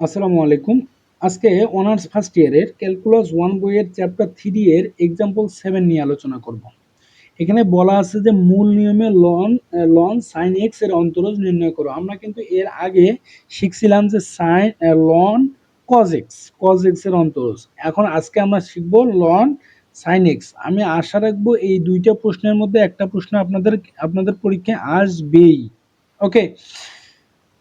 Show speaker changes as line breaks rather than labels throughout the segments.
আসসালামু আলাইকুম। আজকে অনার্স ফার্স্ট ইয়ারের ক্যালকুলাস ওয়ান বইয়ের চ্যাপ্টার থ্রি এর এক্সাম্পল সেভেন নিয়ে আলোচনা করব। এখানে বলা আছে যে মূল নিয়মে লন লন সাইন এক্সের অন্তরজ নির্ণয় করো। আমরা কিন্তু এর আগে শিখছিলাম যে sign loan cos x cos এক্সের অন্তরজ। এখন আজকে আমরা শিখব লন সাইন এক্স আমি আশা রাখব এই দুইটা প্রশ্নের মধ্যে একটা প্রশ্ন আপনাদের আপনাদের পরীক্ষায় আসবেই। ওকে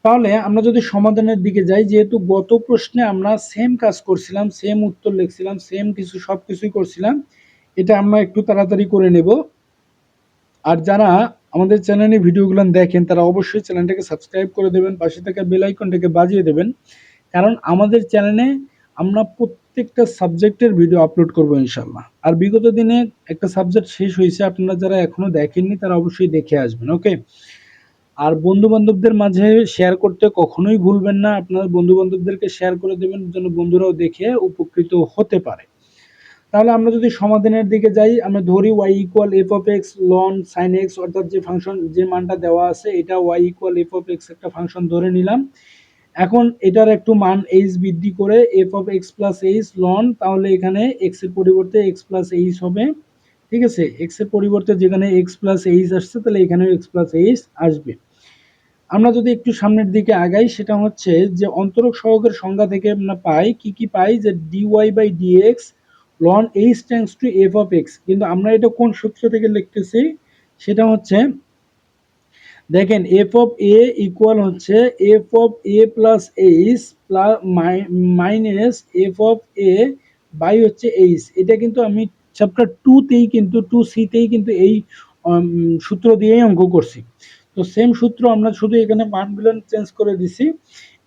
তাহলে আমরা যদি সমাধানের দিকে যাই, যেহেতু গত প্রশ্নে আমরা সেম কাজ করছিলাম সেম উত্তর লিখছিলাম সেম কিছু সব কিছুই করছিলাম, এটা আমরা একটু তাড়াতাড়ি করে নেব। আর যারা আমাদের চ্যানেলে ভিডিওগুলো দেখেন, তারা অবশ্যই চ্যানেলটাকে সাবস্ক্রাইব করে দেবেন, পাশে থাকা বেল আইকনটাকে বাজিয়ে দেবেন। কারণ আমাদের চ্যানেলে আমরা প্রত্যেকটা সাবজেক্টের ভিডিও আপলোড করব ইনশাল্লাহ আর বিগত দিনে একটা সাবজেক্ট শেষ হয়েছে, আপনারা যারা এখনও দেখেননি, তারা অবশ্যই দেখে আসবেন ওকে আর বন্ধু বান্ধবদের মাঝে শেয়ার করতে কখনোই ভুলবেন না। আপনার বন্ধু বান্ধবদেরকে শেয়ার করে দেবেন যেন বন্ধুরাও দেখে উপকৃত হতে পারে। তাহলে আমরা যদি সমাধানের দিকে যাই, আমরা ধরি Y equal F of X loan sine x অর্থাৎ যে ফাংশন যে মানটা দেওয়া আছে, এটা Y equal F of X একটা ফাংশন ধরে নিলাম। এখন এটার একটু মান এইচ বৃদ্ধি করে F of X plus H loan তাহলে এখানে এক্সের পরিবর্তে এক্স প্লাস এইচ হবে। ঠিক আছে? এক্সের পরিবর্তে যেখানে এক্স প্লাস এইচ আসছে, তাহলে এখানেও এক্স প্লাস এইচ আসবে। আমরা যদি একটু সামনের দিকে আগাই, সেটা হচ্ছে যে অন্তরক সহগের সংজ্ঞা থেকে আমরা পাই, কি কি পাই? যে D Y by D X loan H tends to F of X কিন্তু আমরা এটা কোন সূত্র থেকে লিখতেছি? সেটা হচ্ছে, দেখেন এফ অফ এ ইকুয়াল হচ্ছে F of A plus H plus minus F of A by হচ্ছে এইচ এটা কিন্তু আমি চ্যাপ্টার টুতেই কিন্তু টু সিতেই কিন্তু এই সূত্র দিয়েই অঙ্ক করছি। তো সেম সূত্র আমরা শুধু এখানে মানগুলো চেঞ্জ করে দিছি।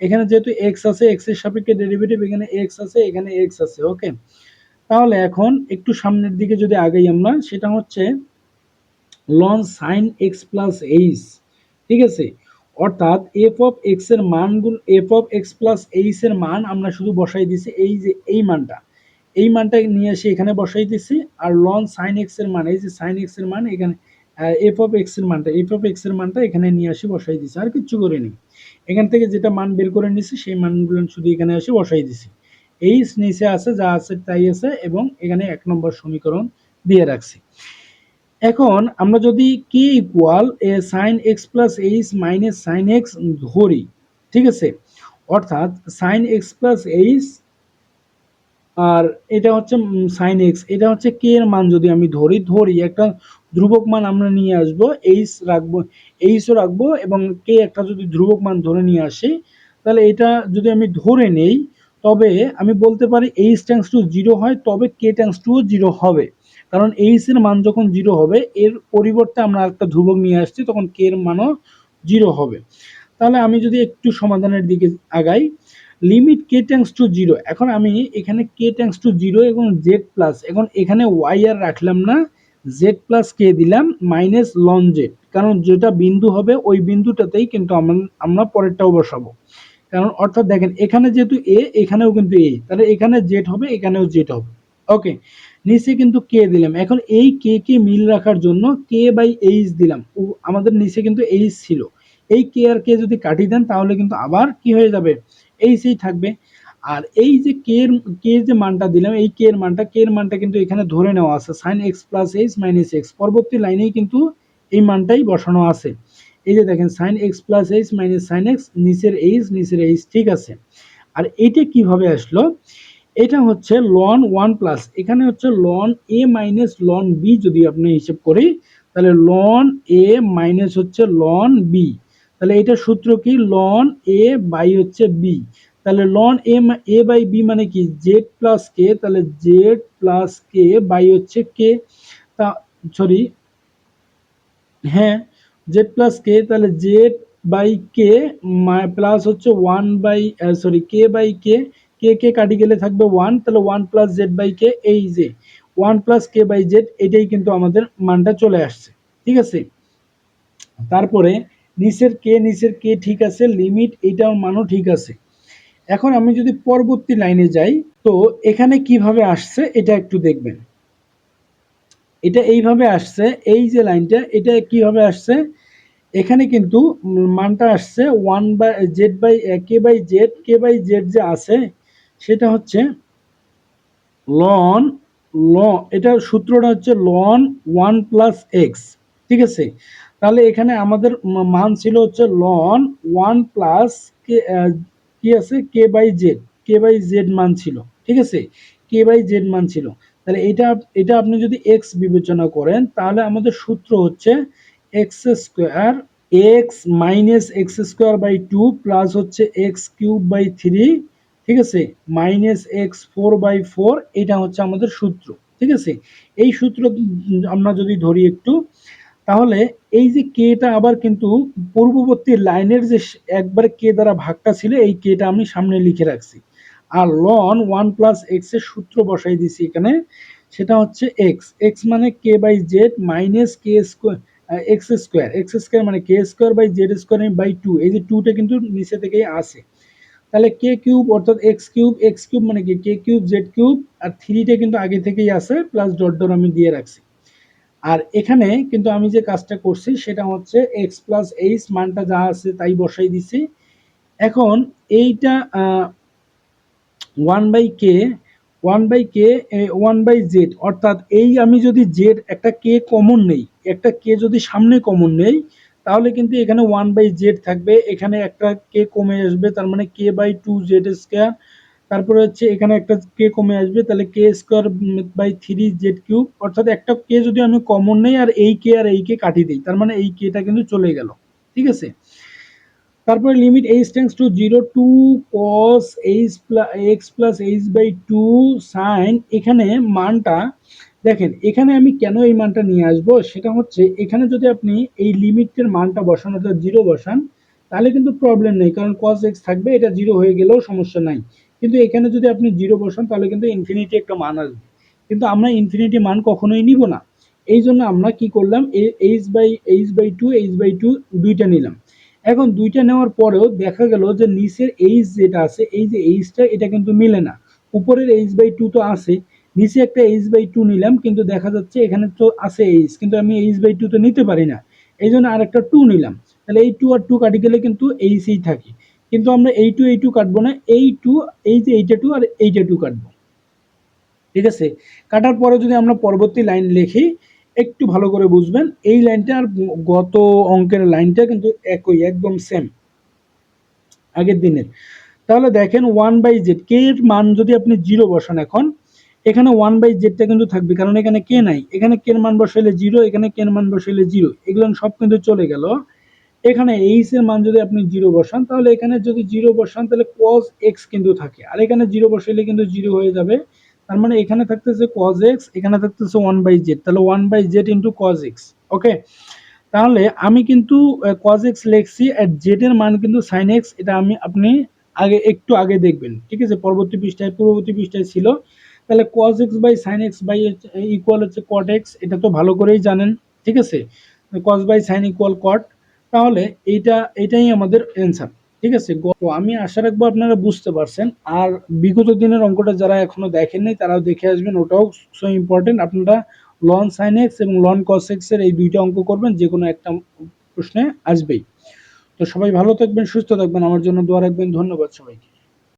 এখানে যেহেতু এক্স আছে এক্সের সাপেক্ষে ডেরিভেটিভ এখানে এক্স আছে, এখানে এক্স আছে ওকে তাহলে এখন একটু সামনের দিকে যদি আগাই আমরা, সেটা হচ্ছে loan sine x plus H ঠিক আছে? অর্থাৎ এফ অফ এক্সের মানগুলো F of X plus H এর মান আমরা শুধু বসাই দিছি, এই যে, এই মানটা। এই মানটা নিয়ে এসে এখানে বসাই দিছি, আর লন সাইন এক্সের মান, এই যে সাইন এক্সের মান, এখানে এফ অফ এক্সের মানটা এফ অফ এক্সের মানটা এখানে নিয়ে আসি, বসাই দিছি, আর কিচ্ছু করিনি এখান থেকে যেটা মান বের করে নিছি, সেই মানগুলো শুধু এখানে এসে বসাই দিছি। এইচ নিচে আছে, যা আছে তাই আছে, এবং এখানে এক নম্বর সমীকরণ দিয়ে রাখছি। এখন আমরা যদি K equal A sine X plus H minus sine X ধরি, ঠিক আছে? অর্থাৎ সাইন এক্স প্লাস এইচ আর এটা হচ্ছে সাইন এক্স এটা হচ্ছে কে এর মান যদি আমি ধরি ধরি একটা ধ্রুবক মান আমরা নিয়ে আসব এইচ রাখব এইচও রাখব এবং কে একটা যদি ধ্রুবক মান ধরে নিয়ে আসি, তাহলে এটা যদি আমি ধরে নেই, তবে আমি বলতে পারি এইচ ট্যাংস টু জিরো হয়, তবে কে ট্যাংস টু জিরো হবে। কারণ এইচ এর মান যখন জিরো হবে, এর পরিবর্তে আমরা একটা ধ্রুবক নিয়ে আসছি, তখন কে এর মানও জিরো হবে। তাহলে আমি যদি একটু সমাধানের দিকে আগাই limit K tends to zero এখন আমি এখানে কে ট্যাংস টু জিরো এবং জেড প্লাস এখন এখানে ওয়াই আর রাখলাম না জেড প্লাস কে দিলাম মাইনাস লন জেড কারণ যেটা বিন্দু হবে, ওই বিন্দুটাতেই কিন্তু আমরা পরেরটাও বসাবো। কারণ অর্থাৎ দেখেন, এখানে যেহেতু এ এখানেও কিন্তু এ তাহলে এখানে জেড হবে, এখানেও জেড হবে। ওকে নিচে কিন্তু কে দিলাম। এখন এই কে কে মিল রাখার জন্য কে বাই এইচ দিলাম। ও, আমাদের নিচে কিন্তু এইচ ছিল। এই কে আর কে যদি কাটি দেন, তাহলে কিন্তু আবার কি হয়ে যাবে? এইচই থাকবে। আর এই যে কে এর কে যে মানটা দিলাম, এই কে এর মানটা কে এর মানটা কিন্তু এখানে ধরে নেওয়া আছে। Sine X plus H minus X পরবর্তী লাইনেই কিন্তু এই মানটাই বসানো আছে। এই যে দেখেন sine x plus h minus sine x নিচের এইচ নিচের এইচ ঠিক আছে? আর এইটা কীভাবে আসলো? এটা হচ্ছে লন ওয়ান প্লাস এখানে হচ্ছে ln A minus ln B যদি আপনি হিসেব করি, তাহলে লন এ মাইনাস হচ্ছে লন বি তাহলে এটা সূত্র কি? লন এ বাই হচ্ছে বি তাহলে ln A A by B মানে কি? জেড প্লাস কে তাহলে জেড প্লাস কে বাই হচ্ছে কে তা সরি হ্যাঁ জেড প্লাস কে তাহলে জেড বাই কে প্লাস হচ্ছে one by sorry k by k k k কাটি গেলে থাকবে ওয়ান তাহলে one plus z by k এই যে one plus k by z এটাই কিন্তু আমাদের মানটা চলে আসছে, ঠিক আছে? তারপরে, নিচের কে নিচের কে ঠিক আছে লিমিট এইটার মানও ঠিক আছে। এখন আমি যদি পরবর্তী লাইনে যাই, তো এখানে কীভাবে আসছে এটা একটু দেখবেন। এটা এইভাবে আসছে, এই যে লাইনটা, এটা কীভাবে আসছে? এখানে কিন্তু মানটা আসছে one by z by k by z k by z যে আছে, সেটা হচ্ছে লন ল এটার সূত্রটা হচ্ছে লন ওয়ান প্লাস এক্স ঠিক আছে? তাহলে এখানে আমাদের মান ছিল হচ্ছে লন ওয়ান প্লাস কে কি আছে? K by z k by z মান ছিল। ঠিক আছে? কে বাই জেড মান ছিল। তাহলে এটা এটা আপনি যদি এক্স বিবেচনা করেন, তাহলে আমাদের সূত্র হচ্ছে x square x minus x square by two plus হচ্ছে এক্স কিউব বাই থ্রি ঠিক আছে? Minus x four by four এটা হচ্ছে আমাদের সূত্র। ঠিক আছে? এই সূত্র আমরা যদি ধরি একটু তাহলে এই যে কেটা আবার কিন্তু পূর্ববর্তী লাইনের যে একবার কে দ্বারা ভাগটা ছিল, এই কেটা আমি সামনে লিখে রাখছি। আর লন ওয়ান প্লাস এক্সের সূত্র বসাই দিছি এখানে, সেটা হচ্ছে এক্স এক্স মানে k by z minus k square x square x square মানে k square by z square by two এই যে টুটা কিন্তু নিচে থেকেই আসে তাহলে কে কিউব অর্থাৎ এক্স কিউব এক্স কিউব মানে কি? কে কিউব জেড কিউব আর থ্রিটা কিন্তু আগে থেকেই আছে প্লাস ডট ডট আমি দিয়ে রাখছি। আর এখানে কিন্তু আমি যে কাজটা করছি সেটা হচ্ছে এক্স প্লাস এইচ মানটা যা আছে তাই বসাই দিছি। এখন এইটা one by k one by k one by z অর্থাৎ এই আমি যদি জেড একটা কে কমন নেই, একটা কে যদি সামনে কমন নেই, তাহলে কিন্তু এখানে ওয়ান বাই জেড থাকবে। এখানে একটা কে কমে আসবে, তার মানে k by two z square তারপরে হচ্ছে এখানে একটা কে কমে আসবে, তাহলে k square by three z cube অর্থাৎ একটা কে যদি আমি কমন নেই আর এই কে আর এই কে কাটিয়ে দিই, তার মানে এই কেটা কিন্তু চলে গেল, ঠিক আছে? তারপরে limit h tends to zero two cos h plus x plus h by two sine এখানে মানটা দেখেন, এখানে আমি কেন এই মানটা নিয়ে আসব? সেটা হচ্ছে এখানে যদি আপনি এই লিমিটের মানটা বসান, অর্থাৎ জিরো বসান, তাহলে কিন্তু প্রবলেম নেই, কারণ কস এক্স থাকবে, এটা জিরো হয়ে গেলেও সমস্যা নাই। কিন্তু এখানে যদি আপনি জিরো বসান, তাহলে কিন্তু ইনফিনিটি একটা মান আসবে। কিন্তু আমরা ইনফিনিটি মান কখনোই নিব না। এই জন্য আমরা কি করলাম h by h by two h by two দুইটা নিলাম। এখন দুইটা নেওয়ার পরেও দেখা গেল যে নিচের এইচ যেটা আছে, এই যে এইচটা এটা কিন্তু মিলে না। উপরের এইচ বাই টু তো আছে, নিচে একটা এইচ বাই টু নিলাম, কিন্তু দেখা যাচ্ছে এখানে তো আছে এইচ কিন্তু আমি এইচ বাই টু তো নিতে পারি না। এই জন্য আরেকটা টু নিলাম। তাহলে এই টু আর টু কাটি গেলে কিন্তু এইচই থাকে। কিন্তু আমরা এই টু এই টু কাটবো না। এই টু এই যে এইটা টু আর এইটা টু কাটবো। ঠিক আছে? কাটার পরে যদি আমরা পরবর্তী লাইন লিখি, একটু ভালো করে বুঝবেন, এই লাইনটা আর গত অঙ্কের লাইনটা কিন্তু একই, একদম সেম আগের দিনের। তাহলে দেখেন ওয়ান বাই জেড কে এর মান যদি আপনি জিরো বসান এখন, এখানে ওয়ান বাই জেডটা কিন্তু থাকবে, কারণ এখানে কে নাই। এখানে কের মান বসাইলে জিরো এখানে কের মান বসাইলে জিরো এগুলো সব কিন্তু চলে গেল। এখানে এইচ এর মান যদি আপনি জিরো বসান, তাহলে এখানে যদি জিরো বসান, তাহলে কজ এক্স কিন্তু থাকে। আর এখানে জিরো বসাইলে কিন্তু জিরো হয়ে যাবে। তার মানে এখানে থাকতেছে কজ এক্স এখানে থাকতেছে ওয়ান বাই জেড তাহলে one by z into cos x okay তাহলে আমি কিন্তু কজ এক্স লিখছি আর জেড এর মান কিন্তু সাইন এক্স এটা আমি, আপনি আগে, একটু আগে দেখবেন, ঠিক আছে? পরবর্তী পৃষ্ঠায়, পূর্ববর্তী পৃষ্ঠায় ছিল। তাহলে cos x by sine x by equal হচ্ছে কট এক্স এটা তো ভালো করেই জানেন, ঠিক আছে? Cos by sine equal cot তাহলে এইটা, এটাই আমাদের অ্যান্সার ঠিক আছে? আমি আশা রাখব আপনারা বুঝতে পারছেন। আর বিগত দিনের অঙ্কটা যারা এখনও দেখেননি, তারাও দেখে আসবেন, ওটাও সো ইম্পর্টেন্ট আপনারা লন সাইন এক্স এবং লন কস এক্সের এই দুইটা অঙ্ক করবেন যে কোনো একটা প্রশ্নে আসবেই। তো সবাই ভালো থাকবেন, সুস্থ থাকবেন। আমার জন্য দোয়া রাখবেন। ধন্যবাদ সবাইকে।